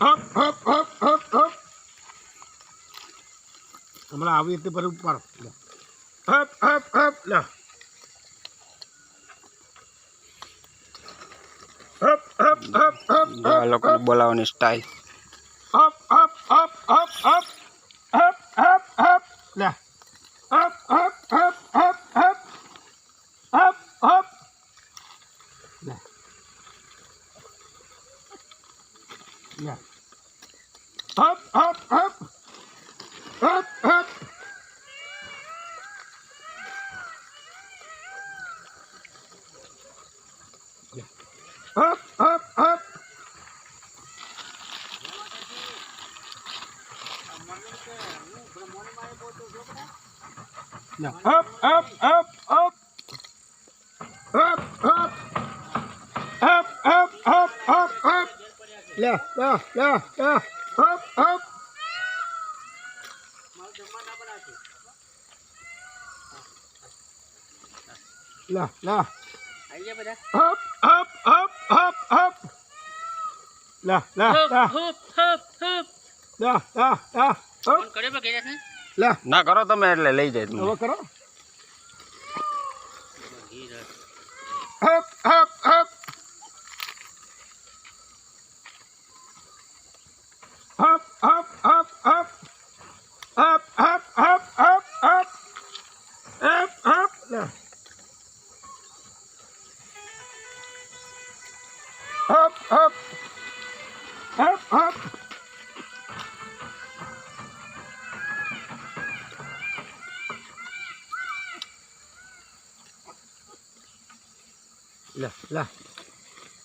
હપ હપ હપ હપ હપ હમણાં આવી રીતે પર ઉપર. હપ હપ હપ લ હપ હપ હપ હપ લોકોને બોલાવવાની સ્ટાઇલ હપ હપ હપ હપ હપ હપ હપ હપ લે Up, up, up. Up, up. Up, up, up. No. Up, up, up, up. Up, up. Up, up, up, up, up. Yeah, yeah, yeah, yeah. લે લા. આવી ગયા બધા. હપ હપ હપ હપ હપ. લા લા લા. હપ હપ હપ. લા લા લા. હપ. ફોન કર્યો કર્યા છે લે. ના કરો તમે એટલે લઈ જાય તમે હવે કરો. હપ. hop, hop. Hop, hop. Là, là.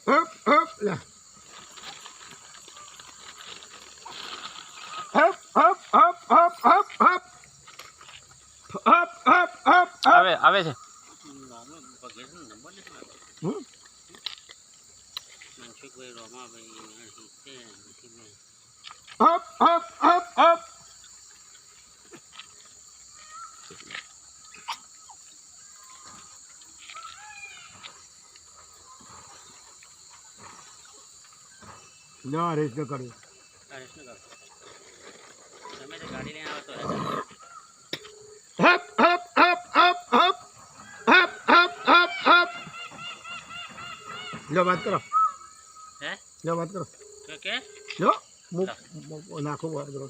Hop, hop, là. Hop, hop, hop, hop, hop, hop. Hop, hop, hop, hop. આવે આવે છે હમ મનસુખભાઈ રોમાભાઈ બે. હપ હપ હપ હપ ના રેસ ન કર્યું આ રેસનો કરો. તમે તો ગાડી લઈને આવો હપ હપ હપ હપ હપ હપ હપ હપ હપ લો, વાત કરો હે લો વાત કરો કે કે લો મુક મુક- નાખો વાત કરો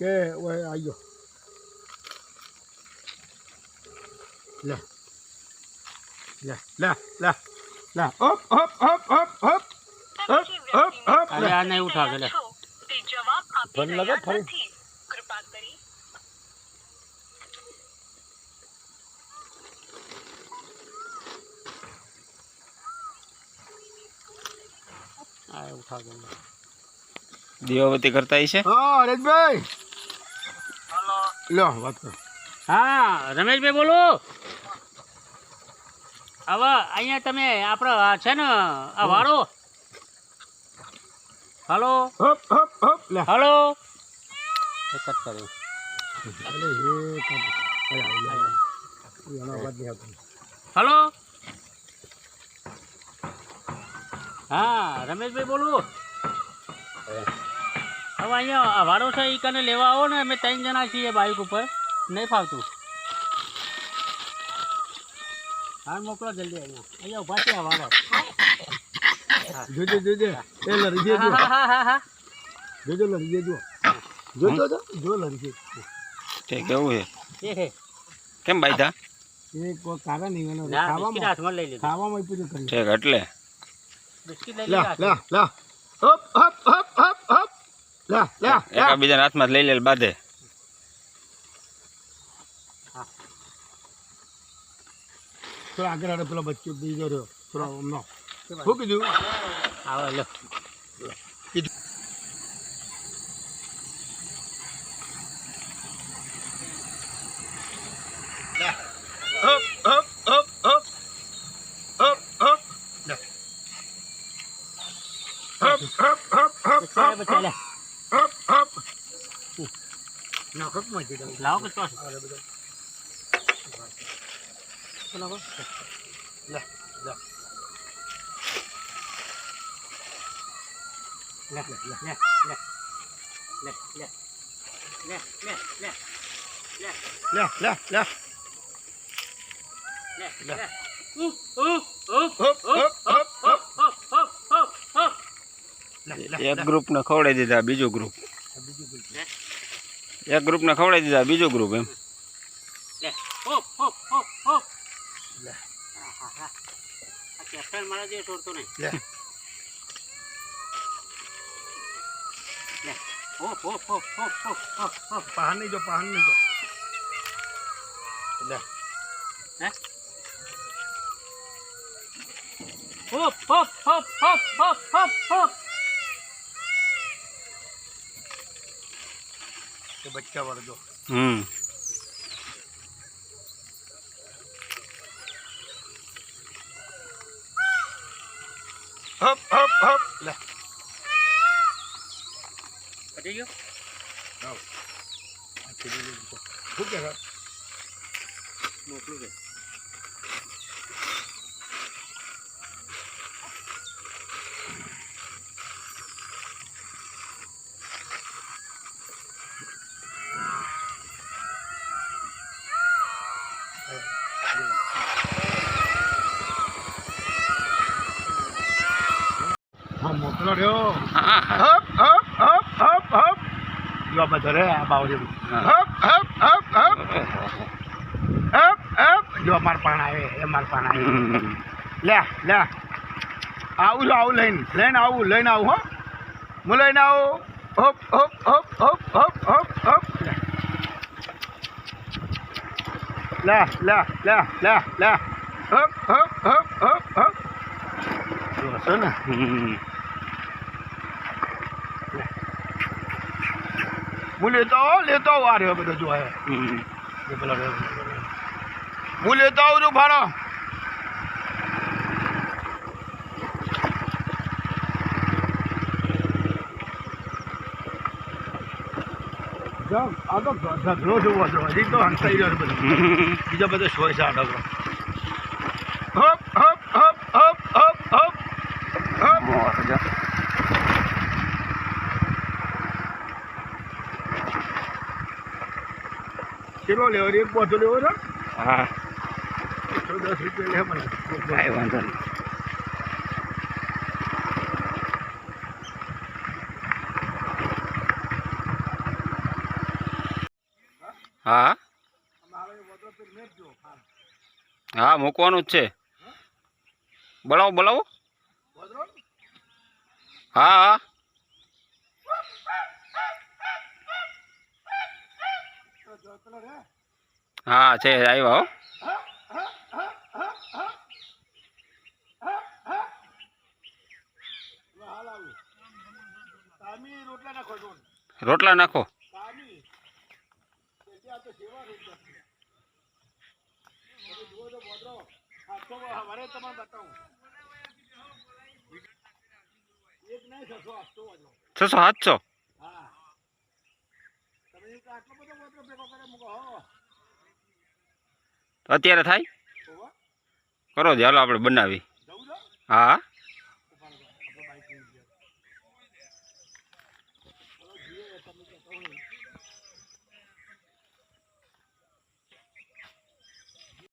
કે ઓય આયો લે લે લે લે લે હપ હપ હપ હપ હપ હપ હપ હપ અરે આ નહીં ઉઠાવે લે ફોન લગાવ ફરી દીવાબત્તી કરતા છે? હા હરેશભાઈ લો વાત કરો. હા રમેશભાઈ બોલો. હવે અહીંયા તમે આપણો છે ને આ વાળો. હલો. હલો. કટ કર્યો હલો. હા રમેશભાઈ બોલું. હવે અહીંયા વાળો છે એ કને લેવા આવો ને અમે ત્રણ જણા છીએ બાઇક ઉપર. નહીં ફાવતું. હા મોકલો જલ્દી અહીંયા. અહીંયા ઊભા છે આ વાળો જોજો જોજો. એ લરી જજો. હા હા હા હા જોજો લરી જજો. જો જો જો જો જો લરી તે કેવું છે? કેમ બાઈધા? એ કોઈ કારણ નહીં એનો ખાવામાં હાથમાં લઈ લીધું. ખાવામાં પૂછું કરી ઠીક એટલે. બિસ્કિટ લઈ લે લે લે. હપ હપ હપ હપ હપ. લે લે લે. એકાબીજાના હાથમાં લઈ લે બાંધે. થોડો આગળ આગળ પેલો બચ્ચો બીજો રહ્યો. થોડો હમણો શું કીધું? આવો લો. mà chạy này nó rất mệt đi đâu lão cái con. Nó có. Nè nè nè nè nè nè. Nè nè nè nè nè. Nè nè nè nè. Nè nè. એક ગ્રુપને ખવડાવી દીધા બીજું ગ્રુપ એક ગ્રુપને ખવડાવી દીધા બીજું group એમ પહાડ જો પહાડ નહીં જો હે hope hope hope hope hope hope હોપ એ બચ્ચા વાળો જો હમ. હપ હપ હપ. લે. પટી ગયો? આવ. આ લઈ લીધો. શું કે? મોકલું છે. હા મોકલો રહ્યો હપ હપ હપ હપ હપ જો બધો રે આ બાવરી હપ હપ હપ હપ હપ હપ જો માર પાણ આવે એ માર પાણ આવે હમ. લે લે આવું લો આવું લઈને લઈને આવું લઈને આવું હો હું લઈને આવું હપ હપ હપ હપ હપ હપ હપ લે લે લે લે લે. હપ હપ હપ હપ હપ. જો છે ને. હું લેતો આવું લેતો આવું. આ રહ્યો બધો જો હે હમ. જે પેલો રહ્યો. હું લેતો આવું છું ભાડો આ તો ઢગલો જોવો છો હજી તો હંસાઈ રહ્યો બધો બીજા બધા સોય છે આ ઢગલો હપ હપ હપ હપ હપ હપ હપ. કેટલો લેવો? એક બોટલ લેવો છે હા એકસો દસ રૂપિયા લે મને કાંઈ વાંધો નહીં હા? હા મૂકવાનું જ છે. બોલાવો બોલાવો. હા હા. હા છે આવ્યો રોટલા નાખો. આ તો સેવા રોટલા તમે જુઓ તો બોદરો આઠસો વરે તમને બતાવું. એક નહીં છસો આઠસો વાળો. છસો સાતસો? હા. તમે આટલો બધો બોદરો ભેગો કરે મૂકો હો. અત્યારે થાય? કરો ચાલો આપણે બનાવી. હા.